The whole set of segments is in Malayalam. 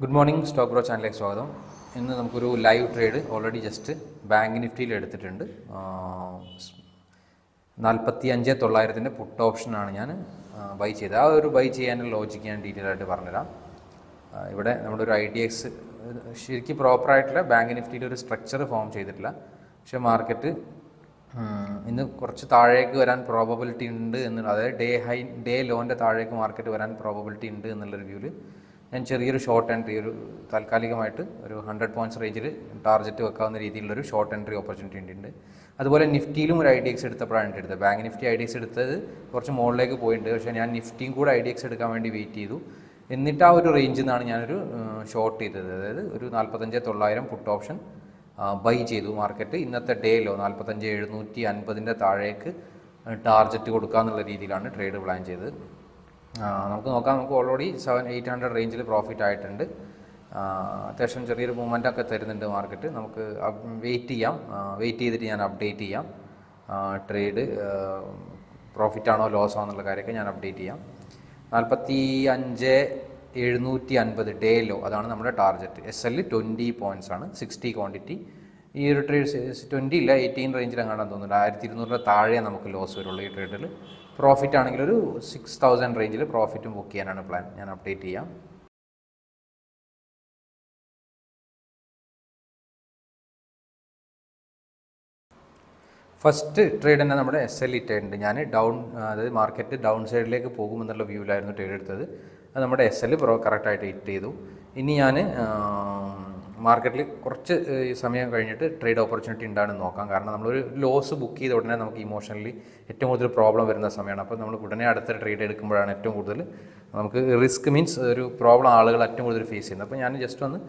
ഗുഡ് മോർണിംഗ് സ്റ്റോക്ക് ബ്രോ ചാനലിലേക്ക് സ്വാഗതം. ഇന്ന് നമുക്കൊരു live trade already just bank നിഫ്റ്റിയിൽ എടുത്തിട്ടുണ്ട്. നാൽപ്പത്തി അഞ്ച് തൊള്ളായിരത്തിന്റെ പുട്ട് ഓപ്ഷനാണ് ഞാൻ ബൈ ചെയ്തത്. ആ ഒരു ബൈ ചെയ്യാനുള്ള ലോജിക്ക് ഞാൻ ഡീറ്റെയിൽ ആയിട്ട് പറഞ്ഞുതരാം. ഇവിടെ നമ്മുടെ ഒരു ഐ ഡി എക്സ് ശരിക്കും പ്രോപ്പറായിട്ടുള്ള ബാങ്ക് നിഫ്റ്റിയിൽ ഒരു സ്ട്രക്ചർ ഫോം ചെയ്തിട്ടില്ല. പക്ഷേ മാർക്കറ്റ് ഇന്ന് കുറച്ച് താഴേക്ക് വരാൻ പ്രോബബിലിറ്റി ഉണ്ട് എന്നുള്ള അതായത് ഡേ ഹൈ ഡേ ലോന്റെ താഴേക്ക് മാർക്കറ്റ് വരാൻ പ്രോബബിലിറ്റി ഉണ്ട് എന്നുള്ളൊരു വ്യൂവിൽ ഞാൻ ചെറിയൊരു ഷോർട്ട് എൻട്രി ഒരു താൽക്കാലികമായിട്ട് ഒരു ഹൺഡ്രഡ് പോയിന്റ്സ് റേഞ്ചിൽ ടാർജറ്റ് വെക്കാവുന്ന രീതിയിലുള്ളൊരു ഷോർട്ട് എൻട്രി ഓപ്പർച്യൂണിറ്റി ഉണ്ട് അതുപോലെ നിഫ്റ്റിയിലും ഒരു ഐ ഡി എക്സ് എടുത്തപ്പോഴാണ് എടുത്തത് bank Nifty I D X എടുത്തത് കുറച്ച് മുകളിലേക്ക് പോയിട്ടുണ്ട് പക്ഷേ ഞാൻ നിഫ്റ്റിയും കൂടെ ഐ ഡി എക്സ് എടുക്കാൻ വേണ്ടി വെയിറ്റ് ചെയ്തു. എന്നിട്ട് ആ ഒരു റേഞ്ചിൽ നിന്നാണ് ഞാനൊരു ഷോർട്ട് ചെയ്തത്. അതായത് ഒരു നാൽപ്പത്തഞ്ച് തൊള്ളായിരം പുട്ട് ഓപ്ഷൻ ബൈ ചെയ്തു മാർക്കറ്റ് ഇന്നത്തെ ഡേയിലോ നാൽപ്പത്തഞ്ച് എഴുന്നൂറ്റി അൻപതിന്റെ താഴേക്ക് ടാർജറ്റ് കൊടുക്കുക എന്നുള്ള രീതിയിലാണ് ട്രേഡ് പ്ലാൻ ചെയ്തത്. നമുക്ക് നോക്കാം. നമുക്ക് ഓൾറെഡി സെവൻ എയ്റ്റ് ഹൺഡ്രഡ് റേഞ്ചിൽ പ്രോഫിറ്റ് ആയിട്ടുണ്ട്. അത്യാവശ്യം ചെറിയൊരു മൂവ്മെന്റ് ഒക്കെ തരുന്നുണ്ട് മാർക്കറ്റ് നമുക്ക് വെയിറ്റ് ചെയ്യാം. വെയിറ്റ് ചെയ്തിട്ട് ഞാൻ അപ്ഡേറ്റ് ചെയ്യാം. ട്രേഡ് പ്രോഫിറ്റ് ആണോ ലോസ് ആണോ എന്നുള്ള കാര്യമൊക്കെ ഞാൻ അപ്ഡേറ്റ് ചെയ്യാം. നാൽപ്പത്തി അഞ്ച് എഴുന്നൂറ്റി അൻപത് ഡേ ലോ അതാണ് നമ്മുടെ target S L twenty points ആണ്. സിക്സ്റ്റി ക്വാണ്ടിറ്റി ഈ ഒരു ട്രേഡ് ട്വന്റി ഇല്ല എയ്റ്റീൻ റേഞ്ചിൽ തോന്നുന്നില്ല ആയിരത്തി ഇരുന്നൂറിന്റെ താഴെ നമുക്ക് ലോസ് വരുള്ളൂ ഈ ട്രേഡിൽ പ്രോഫിറ്റ് ആണെങ്കിൽ ഒരു സിക്സ് തൗസൻഡ് റേഞ്ചിൽ പ്രോഫിറ്റും ബുക്ക് ചെയ്യാനാണ് പ്ലാൻ ഞാൻ അപ്ഡേറ്റ് ചെയ്യാം. ഫസ്റ്റ് ട്രേഡ് തന്നെ നമ്മുടെ എസ് എൽ ഇട്ടുണ്ട്. ഞാൻ ഡൗൺ അതായത് മാർക്കറ്റ് ഡൗൺ സൈഡിലേക്ക് പോകുമെന്നുള്ള വ്യൂവിലായിരുന്നു ട്രേഡ് എടുത്തത്. അത് നമ്മുടെ എസ് എൽ പ്രോ കറക്റ്റായിട്ട് ഹിറ്റ് ചെയ്തു. ഇനി ഞാൻ മാർക്കറ്റിൽ കുറച്ച് സമയം കഴിഞ്ഞിട്ട് ട്രേഡ് ഓപ്പർച്യൂണിറ്റി ഉണ്ടാകുമെന്ന് നോക്കാം. കാരണം നമ്മളൊരു ലോസ് ബുക്ക് ചെയ്ത ഉടനെ നമുക്ക് ഇമോഷണലി ഏറ്റവും കൂടുതൽ പ്രോബ്ലം വരുന്ന സമയമാണ്. അപ്പോൾ നമ്മൾ ഉടനെ അടുത്ത ട്രേഡ് എടുക്കുമ്പോഴാണ് ഏറ്റവും കൂടുതൽ നമുക്ക് റിസ്ക് മീൻസ് ഒരു പ്രോബ്ലം ആളുകൾ ഏറ്റവും കൂടുതൽ ഫേസ് ചെയ്യുന്നത്. അപ്പോൾ ഞാൻ ജസ്റ്റ് ഒന്ന്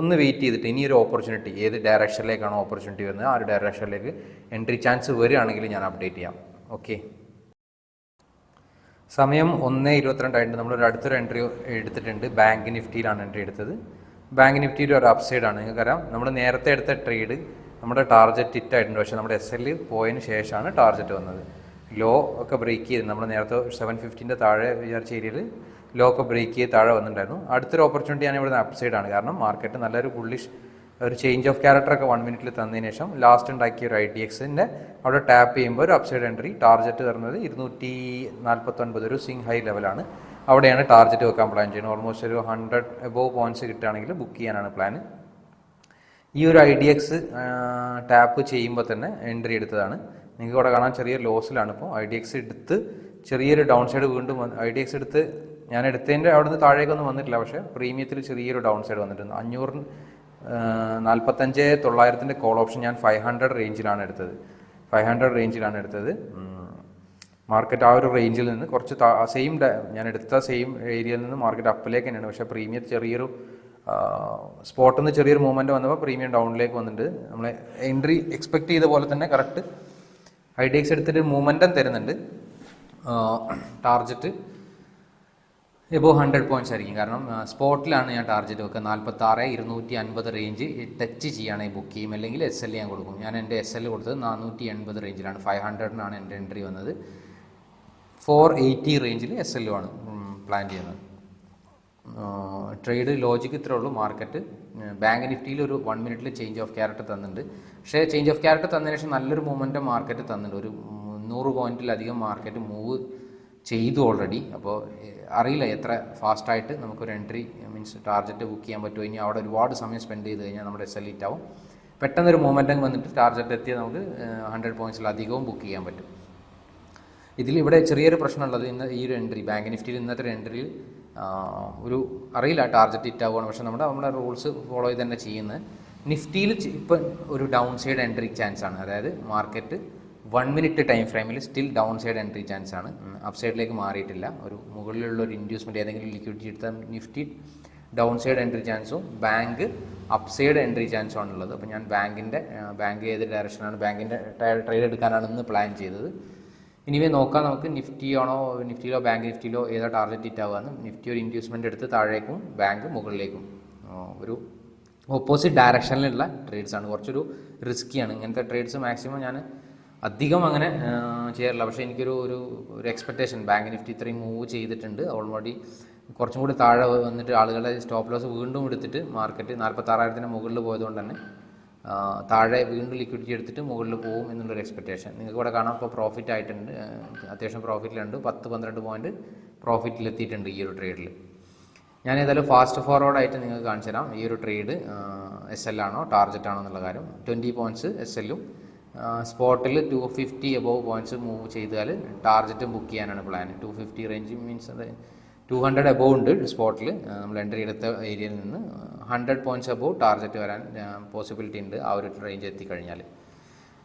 ഒന്ന് വെയിറ്റ് ചെയ്തിട്ട് ഇനി ഒരു ഓപ്പർച്യൂണിറ്റി ഏത് ഡയറക്ഷനിലേക്കാണ് ഓപ്പർച്യൂണിറ്റി വരുന്നത് ആ ഒരു ഡയറക്ഷനിലേക്ക് എൻട്രി ചാൻസ് വരികയാണെങ്കിൽ ഞാൻ അപ്ഡേറ്റ് ചെയ്യാം. ഓക്കെ സമയം ഒന്ന് ഇരുപത്തിരണ്ടായിട്ട് നമ്മളൊരു അടുത്തൊരു എൻട്രി എടുത്തിട്ടുണ്ട്. ബാങ്ക് നിഫ്റ്റിയിലാണ് എൻട്രി എടുത്തത്. ബാങ്ക് നിഫ്റ്റിയുടെ ഒരു അപ്സൈഡ് ആണ് നിങ്ങൾക്കറിയാം നമ്മൾ നേരത്തെ എടുത്ത ട്രേഡ് നമ്മുടെ ടാർജറ്റ് ഹിറ്റ് ആയിട്ടുണ്ട് പക്ഷേ നമ്മുടെ എസ് എൽ പോയതിന് ശേഷമാണ് ടാർജറ്റ് വന്നത്. ലോ ഒക്കെ ബ്രേക്ക് ചെയ്ത് നമ്മൾ നേരത്തെ സെവൻ ഫിഫ്റ്റീന്റെ താഴെ വിചാരിച്ച ഏരിയയിൽ ലോ ഒക്കെ ബ്രേക്ക് ചെയ്ത് താഴെ വന്നിട്ടുണ്ടായിരുന്നു. അടുത്തൊരു ഓപ്പർച്യൂണിറ്റി ഞാൻ ഇവിടെ അപ്സൈഡ് ആണ് കാരണം മാർക്കറ്റ് നല്ലൊരു ബുള്ളിഷ് ഒരു ചേഞ്ച് ഓഫ് ക്യാരക്ടർ ഒക്കെ വൺ മിനിറ്റിൽ തന്നതിന് ശേഷം ലാസ്റ്റ് ഉണ്ടാക്കിയ ഒരു ഐ ടി എക്സിന്റെ അവിടെ ടാപ്പ് ചെയ്യുമ്പോൾ ഒരു അപ്സൈഡ് എൻട്രി ടാർജറ്റ് തരുന്നത് ഇരുന്നൂറ്റി നാൽപ്പത്തൊൻപത് ഒരു സിങ് ഹൈ ലെവലാണ് അവിടെയാണ് ടാർജറ്റ് വെക്കാൻ പ്ലാൻ ചെയ്യുന്നത്. ഓൾമോസ്റ്റ് ഒരു ഹൺഡ്രഡ് എബോവ് പോയിന്റ്സ് കിട്ടുകയാണെങ്കിൽ ബുക്ക് ചെയ്യാനാണ് പ്ലാൻ ഈ ഒരു ഐ ഡി എക്സ് ടാപ്പ് ചെയ്യുമ്പോൾ തന്നെ എൻട്രി എടുത്തതാണ്. നിങ്ങൾക്ക് ഇവിടെ കാണാൻ ചെറിയ ലോസിലാണ് ഇപ്പോൾ ഐ ഡി എക്സ് എടുത്ത് ചെറിയൊരു ഡൗൺ സൈഡ് വീണ്ടും ഐ ഡി എക്സ് എടുത്ത് ഞാൻ എടുത്തതിന്റെ അവിടുന്ന് താഴേക്കൊന്നും വന്നിട്ടില്ല. പക്ഷേ പ്രീമിയത്തിൽ ചെറിയൊരു ഡൗൺ സൈഡ് വന്നിട്ടുണ്ട് അഞ്ഞൂറിന് നാൽപ്പത്തഞ്ച് തൊള്ളായിരത്തിന്റെ കോൾ ഓപ്ഷൻ ഞാൻ ഫൈവ് ഹൺഡ്രഡ് റേഞ്ചിലാണ് എടുത്തത്. ഫൈവ് ഹൺഡ്രഡ് റേഞ്ചിലാണ് എടുത്തത്. മാർക്കറ്റ് ആ ഒരു റേഞ്ചിൽ നിന്ന് കുറച്ച് സെയിം ഞാൻ എടുത്ത സെയിം ഏരിയയിൽ നിന്ന് മാർക്കറ്റ് അപ്പിലേക്ക് തന്നെയാണ്. പക്ഷേ പ്രീമിയം ചെറിയൊരു സ്പോട്ടിൽ നിന്ന് ചെറിയൊരു മൂവ്മെന്റ് വന്നപ്പോൾ പ്രീമിയം ഡൗണിലേക്ക് വന്നിട്ടുണ്ട്. നമ്മൾ എൻട്രി എക്സ്പെക്ട് ചെയ്ത പോലെ തന്നെ കറക്റ്റ് ഐ ഡി എക്സ് എടുത്തിട്ട് മൂവ്മെന്റം തരുന്നുണ്ട്. ടാർജറ്റ് എബോ ഹൺഡ്രഡ് പോയിന്റ്സ് ആയിരിക്കും. കാരണം സ്പോട്ടിലാണ് ഞാൻ ടാർജറ്റ് വെക്കുക. നാൽപ്പത്തി ആറ് ഇരുന്നൂറ്റി അൻപത് റേഞ്ച് ടച്ച് ചെയ്യുകയാണെങ്കിൽ ബുക്ക് ചെയ്യും. അല്ലെങ്കിൽ എസ് എൽ ഞാൻ കൊടുക്കും. ഞാൻ എന്റെ എസ് എൽ കൊടുത്തത് നാനൂറ്റി എൺപത് റേഞ്ചിലാണ് ഫൈവ് ഹൺഡ്രഡിനാണ് എന്റെ എൻട്രി വന്നത്. ഫോർ എയ്റ്റി റേഞ്ചിൽ എസ് എൽ ആണ് പ്ലാൻ ചെയ്യുന്നത്. ട്രേഡ് ലോജിക്ക് ഇത്രേ ഉള്ളൂ മാർക്കറ്റ് ബാങ്ക് നിഫ്റ്റിയിൽ ഒരു വൺ മിനിറ്റിൽ ചേഞ്ച് ഓഫ് ക്യാരക്ടർ തന്നിട്ടുണ്ട്. പക്ഷേ ചേഞ്ച് ഓഫ് ക്യാരക്ടർ തന്നതിന് ശേഷം നല്ലൊരു മൂവ്മെന്റ് മാർക്കറ്റ് തന്നിട്ടുണ്ട്. ഒരു നൂറ് പോയിന്റിലധികം മാർക്കറ്റ് മൂവ് ചെയ്തു ഓൾറെഡി അപ്പോൾ അറിയില്ല എത്ര ഫാസ്റ്റായിട്ട് നമുക്കൊരു എൻട്രി മീൻസ് ടാർഗറ്റ് ബുക്ക് ചെയ്യാൻ പറ്റുമോ? ഇനി അവിടെ ഒരുപാട് സമയം സ്പെൻഡ് ചെയ്ത് കഴിഞ്ഞാൽ നമ്മുടെ എസ് എൽ ഇറ്റ് ആവും. പെട്ടെന്നൊരു മൂവ്മെന്റ് വന്നിട്ട് ടാർഗറ്റ് എത്തിയാൽ നമുക്ക് ഹൺഡ്രഡ് അധികവും ബുക്ക് ചെയ്യാൻ പറ്റും. ഇതിൽ ഇവിടെ ചെറിയൊരു പ്രശ്നമുള്ളത് ഇന്ന് ഈ ഒരു എൻട്രി ബാങ്ക് നിഫ്റ്റിയിൽ ഇന്നത്തെ ഒരു എൻട്രിയിൽ ഒരു അറിയില്ല ടാർജറ്റ് ഹിറ്റ് ആവുകയാണ്. പക്ഷേ നമ്മുടെ നമ്മുടെ റൂൾസ് ഫോളോ ചെയ്ത് തന്നെ ചെയ്യുന്നത്. നിഫ്റ്റിയിൽ ഇപ്പം ഒരു ഡൗൺ സൈഡ് എൻട്രി ചാൻസ് ആണ്. അതായത് മാർക്കറ്റ് വൺ മിനിറ്റ് ടൈം ഫ്രെയിമിൽ still down side entry chance ആണ്. അപ് സൈഡിലേക്ക് മാറിയിട്ടില്ല. ഒരു മുകളിലുള്ള ഒരു ഇൻഡ്യൂസ്മെന്റ് ഏതെങ്കിലും ലിക്വിഡിറ്റി എടുത്താൽ നിഫ്റ്റി ഡൗൺ സൈഡ് എൻട്രി ചാൻസും ബാങ്ക് അപ് സൈഡ് എൻട്രി ചാൻസും ആണുള്ളത്. അപ്പോൾ ഞാൻ ബാങ്കിന്റെ ബാങ്ക് ഏത് ഡയറക്ഷനാണ് ബാങ്കിന്റെ ട്രേഡ് എടുക്കാനാണ് ഇന്ന് പ്ലാൻ ചെയ്തത്. ഇനിവേ നോക്കാം. നമുക്ക് നിഫ്റ്റിയാണോ നിഫ്റ്റിയിലോ ബാങ്ക് നിഫ്റ്റിയിലോ ഏതാ ടാർഗറ്റ് ഹിറ്റ് ആവുകയെന്ന്. നിഫ്റ്റി ഒരു ഇൻഡ്യൂസ്മെന്റ് എടുത്ത് താഴേക്കും ബാങ്ക് മുകളിലേക്കും. ഒരു ഓപ്പോസിറ്റ് ഡയറക്ഷനിലുള്ള ട്രേഡ്സ് ആണ്. കുറച്ചൊരു റിസ്ക്കിയാണ് ഇങ്ങനത്തെ ട്രേഡ്സ് മാക്സിമം ഞാൻ അധികം അങ്ങനെ ചെയ്യാറില്ല. പക്ഷേ എനിക്കൊരു ഒരു ഒരു എക്സ്പെക്റ്റേഷൻ ബാങ്ക് നിഫ്റ്റി ഇത്രയും മൂവ് ചെയ്തിട്ടുണ്ട്. ഓൾറെഡി കുറച്ചും കൂടി താഴെ വന്നിട്ട് ആളുകളെ സ്റ്റോപ്പ് ലോസ് വീണ്ടും എടുത്തിട്ട് മാർക്കറ്റ് നാൽപ്പത്താറായിരത്തിന് മുകളിൽ പോയതുകൊണ്ട് തന്നെ താഴെ വീണ്ടും ലിക്വിഡിറ്റി എടുത്തിട്ട് മുകളിൽ പോകും എന്നുള്ളൊരു എക്സ്പെക്റ്റേഷൻ നിങ്ങൾക്ക് ഇവിടെ കാണാം ഇപ്പോൾ പ്രോഫിറ്റ് ആയിട്ടുണ്ട്. അത്യാവശ്യം പ്രോഫിറ്റിലുണ്ട് പത്ത് പന്ത്രണ്ട് പോയിന്റ് പ്രോഫിറ്റിലെത്തിയിട്ടുണ്ട് ഈ ഒരു ട്രേഡിൽ ഞാൻ ഏതായാലും ഫാസ്റ്റ് ഫോർവേഡ് ആയിട്ട് നിങ്ങൾക്ക് കാണിച്ചു തരാം. ഈ ഒരു ട്രേഡ് എസ് എൽ ആണോ ടാർജറ്റ് ആണോ എന്നുള്ള കാര്യം. ട്വന്റി പോയിന്റ്സ് എസ് എല്ലും സ്പോട്ടിൽ two fifty above points move ചെയ്താൽ ടാർജറ്റ് ബുക്ക് ചെയ്യാനാണ് plan two fifty range means two hundred above ഉണ്ട് സ്പോട്ടിൽ നമ്മൾ എൻട്രി എടുത്ത ഏരിയയിൽ നിന്ന് ഹൺഡ്രഡ് പോയിന്റ്സ് എബോവ് ടാർജറ്റ് വരാൻ പോസിബിലിറ്റി ഉണ്ട് ആ ഒരു റേഞ്ച് എത്തിക്കഴിഞ്ഞാൽ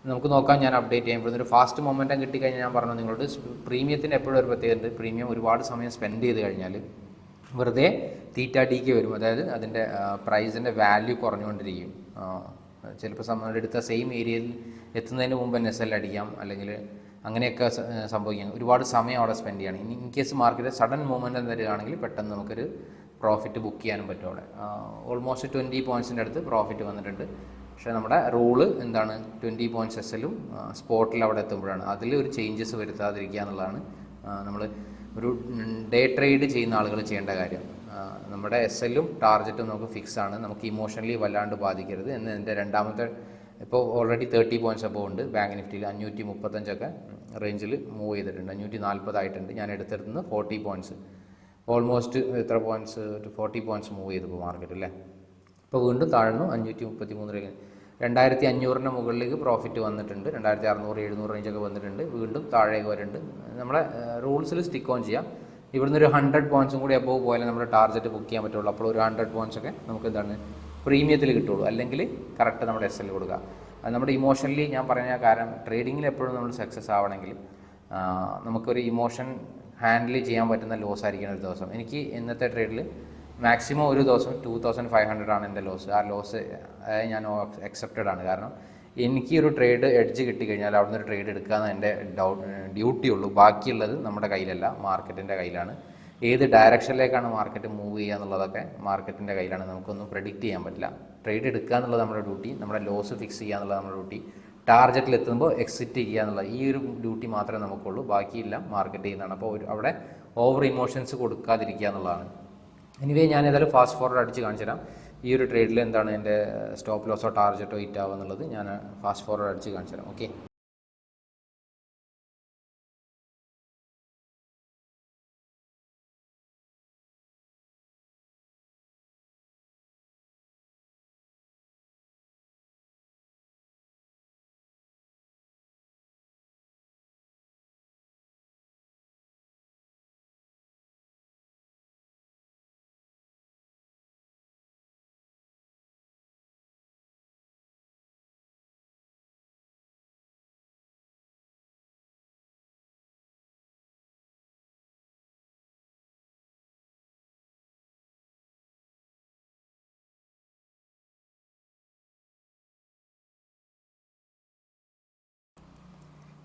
നമുക്ക് നോക്കാം ഞാൻ അപ്ഡേറ്റ് ചെയ്യുമ്പോൾ ഒരു ഫാസ്റ്റ് മൊമെന്റം കിട്ടിക്കഴിഞ്ഞാൽ ഞാൻ പറഞ്ഞു നിങ്ങളോട് പ്രീമിയത്തിന് എപ്പോഴും ഒരു പ്രത്യേകത പ്രീമിയം ഒരുപാട് സമയം സ്പെൻഡ് ചെയ്ത് കഴിഞ്ഞാൽ വെറുതെ തീറ്റ ഡിക്ക് വരും. അതായത് അതിന്റെ പ്രൈസിന്റെ വാല്യൂ കുറഞ്ഞുകൊണ്ടിരിക്കും. ചിലപ്പോൾ നമ്മൾ എടുത്ത സെയിം ഏരിയയിൽ എത്തുന്നതിന് മുമ്പ് എൻ എസ് എൽ അടിക്കാം. അല്ലെങ്കിൽ അങ്ങനെയൊക്കെ സ- ഒരുപാട് സമയം അവിടെ സ്പെൻഡ് ചെയ്യണം. ഇനി in case market sudden movement വരികയാണെങ്കിൽ പെട്ടെന്ന് നമുക്കൊരു പ്രോഫിറ്റ് ബുക്ക് ചെയ്യാനും പറ്റും അവിടെ. ഓൾമോസ്റ്റ് ട്വന്റി പോയിന്റ്സിന്റെ അടുത്ത് പ്രോഫിറ്റ് വന്നിട്ടുണ്ട്. പക്ഷേ നമ്മുടെ റൂൾ എന്താണ്? ട്വന്റി പോയിന്റ്സ് എസ് സ്പോട്ടിൽ അവിടെ എത്തുമ്പോഴാണ്. അതിൽ ഒരു ചേഞ്ചസ് വരുത്താതിരിക്കുക എന്നുള്ളതാണ് നമ്മൾ ഒരു ഡേ ട്രേഡ് ചെയ്യുന്ന ആളുകൾ ചെയ്യേണ്ട കാര്യം. നമ്മുടെ എസ് എല്ലും ടാർജറ്റും നമുക്ക് ഫിക്സ് ആണ്. നമുക്ക് ഇമോഷണലി വല്ലാണ്ട് ബാധിക്കരുത്. എന്ന് എന്റെ രണ്ടാമത്തെ ഇപ്പോൾ ഓൾറെഡി തേർട്ടി പോയിന്റ്സ് അപ്പോൾ ഉണ്ട്. ബാങ്ക് നിഫ്റ്റിയിൽ അഞ്ഞൂറ്റി മുപ്പത്തഞ്ചൊക്കെ റേഞ്ചിൽ മൂവ് ചെയ്തിട്ടുണ്ട്. അഞ്ഞൂറ്റി നാൽപ്പതായിട്ടുണ്ട് ഞാൻ എടുത്തിരുന്നത് ഫോർട്ടി പോയിന്റ്സ് ഓൾമോസ്റ്റ് എത്ര പോയിന്റ്സ് ഒരു ഫോർട്ടി പോയിന്റ്സ് മൂവ് ചെയ്തു ഇപ്പോൾ മാർക്കറ്റ് അല്ലേ? ഇപ്പോൾ വീണ്ടും താഴ്ന്നു. അഞ്ഞൂറ്റി മുപ്പത്തി മൂന്ന് രൂപ രണ്ടായിരത്തി അഞ്ഞൂറിന് മുകളിലേക്ക് പ്രോഫിറ്റ് വന്നിട്ടുണ്ട്. രണ്ടായിരത്തി അറുന്നൂറ് എഴുന്നൂറ് റേഞ്ചൊക്കെ വന്നിട്ടുണ്ട്. വീണ്ടും താഴേക്ക് വരുന്നുണ്ട്. നമ്മളെ റൂൾസിൽ സ്റ്റിക്ക് ഓൺ ചെയ്യാം. ഇവിടുന്ന് ഒരു ഹൺഡ്രഡ് പോയിന്റ്സും കൂടി അപ്പോൾ പോയാലേ നമ്മുടെ ടാർഗറ്റ് ബുക്ക് ചെയ്യാൻ പറ്റുള്ളൂ. അപ്പോൾ ഒരു ഹൺഡ്രഡ് പോയിന്റ്സ് ഒക്കെ നമുക്ക് എന്താണ് പ്രീമിയത്തിൽ കിട്ടുള്ളൂ. അല്ലെങ്കിൽ കറക്റ്റ് നമ്മുടെ എസ് എൽ കൊടുക്കുക അത് നമ്മുടെ ഇമോഷണലി ഞാൻ പറഞ്ഞ കാരണം ട്രേഡിങ്ങിൽ എപ്പോഴും നമ്മൾ സക്സസ് ആവണമെങ്കിൽ നമുക്കൊരു ഇമോഷൻ ഹാൻഡിൽ ചെയ്യാൻ പറ്റുന്ന ലോസ് ആയിരിക്കണം ഒരു ദിവസം. എനിക്ക് ഇന്നത്തെ ട്രേഡിൽ മാക്സിമം ഒരു ദിവസം ടു തൗസൻഡ് ഫൈവ് ഹൺഡ്രഡ് ആണ് എന്റെ ലോസ് ആ ലോസ് ഞാൻ അക്സെപ്റ്റഡ് ആണ്. കാരണം എനിക്ക് ഒരു ട്രേഡ് എഡ്ജ് കിട്ടിക്കഴിഞ്ഞാൽ അവിടുന്ന് ഒരു ട്രേഡ് എടുക്കുക എന്ന് എന്റെ ഡ്യൂട്ടി ഉള്ളൂ. ബാക്കിയുള്ളത് നമ്മുടെ കയ്യിലല്ല മാർക്കറ്റിന്റെ കയ്യിലാണ്. ഏത് ഡയറക്ഷനിലേക്കാണ് മാർക്കറ്റ് മൂവ് ചെയ്യുക എന്നുള്ളതൊക്കെ മാർക്കറ്റിന്റെ കയ്യിലാണ്. നമുക്കൊന്നും പ്രെഡിക്റ്റ് ചെയ്യാൻ പറ്റില്ല. ട്രേഡ് എടുക്കുക എന്നുള്ളത് നമ്മുടെ ഡ്യൂട്ടി നമ്മുടെ ലോസ് ഫിക്സ് ചെയ്യുക എന്നുള്ളത് നമ്മുടെ ഡ്യൂട്ടി ടാർഗറ്റിൽ എത്തുമ്പോൾ എക്സിറ്റ് ചെയ്യുക എന്നുള്ള ഈ ഒരു ഡ്യൂട്ടി മാത്രമേ നമുക്കുള്ളൂ. ബാക്കിയെല്ലാം മാർക്കറ്റ് ചെയ്യുന്നതാണ് അപ്പോൾ ഒരു അവിടെ ഓവർ ഇമോഷൻസ് കൊടുക്കാതിരിക്കുക എന്നുള്ളതാണ്. എനിവേ ഞാൻ ഏതായാലും ഫാസ്റ്റ് ഫോർവേഡ് അടിച്ച് കാണിച്ചു തരാം ഈ ഒരു ട്രേഡിൽ എന്താണ് എന്റെ സ്റ്റോപ്പ് ലോസോ ടാർജറ്റോ ഹിറ്റ് ആവുക എന്നുള്ളത് ഞാൻ ഫാസ്റ്റ് ഫോർവേഡ് അടിച്ച് കാണിച്ചു തരാം ഓക്കെ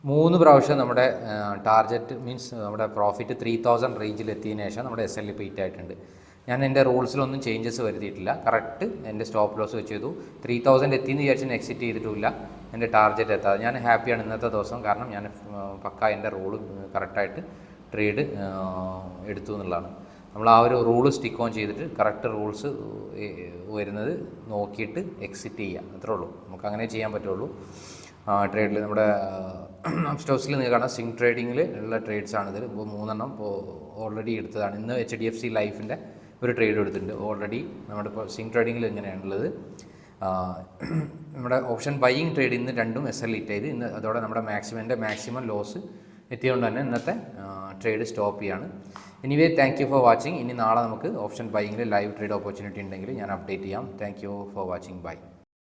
മൂന്ന് പ്രാവശ്യം നമ്മുടെ ടാർഗറ്റ് മീൻസ് നമ്മുടെ പ്രോഫിറ്റ് ത്രീ തൗസൻഡ് റേഞ്ചിൽ എത്തിയതിന് ശേഷം നമ്മുടെ എസ് എൽ ഹിറ്റ് ആയിട്ടുണ്ട്. ഞാൻ എന്റെ റൂൾസിലൊന്നും ചേഞ്ചസ് വരുത്തിയിട്ടില്ല. കറക്റ്റ് എന്റെ സ്റ്റോപ്പ് ലോസ് വെച്ച് ചെയ്തു. ത്രീ തൗസൻഡ് എത്തിയെന്ന് വിചാരിച്ച് എക്സിറ്റ് ചെയ്തിട്ടില്ല എന്റെ ടാർഗറ്റ് എത്താതെ. ഞാൻ ഹാപ്പിയാണ് ഇന്നത്തെ ദിവസം. കാരണം ഞാൻ പക്ക എന്റെ റൂൾ കറക്റ്റായിട്ട് ട്രേഡ് എടുത്തു എന്നുള്ളതാണ്. നമ്മൾ ആ ഒരു റൂൾ സ്റ്റിക്ക് ഓൺ ചെയ്തിട്ട് കറക്റ്റ് റൂൾസ് വരുന്നത് നോക്കിയിട്ട് എക്സിറ്റ് ചെയ്യുക. അത്രേ ഉള്ളൂ. നമുക്ക് അങ്ങനെ ചെയ്യാൻ പറ്റുള്ളൂ. ട്രേഡിൽ നമ്മുടെ സ്റ്റോക്സിൽ നിങ്ങൾ കാണാം. സിങ് ട്രേഡിങ്ങിൽ ഉള്ള ട്രേഡ്സ് ആണ് ഇതിൽ ഇപ്പോൾ മൂന്നെണ്ണം ഇപ്പോൾ ഓൾറെഡി എടുത്തതാണ്. ഇന്ന് എച്ച് ഡി എഫ് സി ലൈഫിന്റെ ഒരു ട്രേഡ് എടുത്തിട്ടുണ്ട്. ഓൾറെഡി നമ്മുടെ ഇപ്പോൾ സിങ് ട്രേഡിങ്ങിൽ എങ്ങനെയാണുള്ളത്? നമ്മുടെ ഓപ്ഷൻ ബൈയിങ് ട്രേഡ് ഇന്ന് രണ്ടും എസ് എൽ ഇറ്റ് ചെയ്ത് ഇന്ന് അതോടെ നമ്മുടെ മാക്സിമന്റെ മാക്സിമം ലോസ് എത്തിയതുകൊണ്ട് തന്നെ ഇന്നത്തെ ട്രേഡ് സ്റ്റോപ്പ് ചെയ്യാണ്. Anyway thank you for watching ഇനി നാളെ നമുക്ക് ഓപ്ഷൻ ബൈയിങ്ങിൽ ലൈവ് ട്രേഡ് ഓപ്പർച്യൂണിറ്റി ഉണ്ടെങ്കിൽ ഞാൻ അപ്ഡേറ്റ് ചെയ്യാം. Thank you for watching bye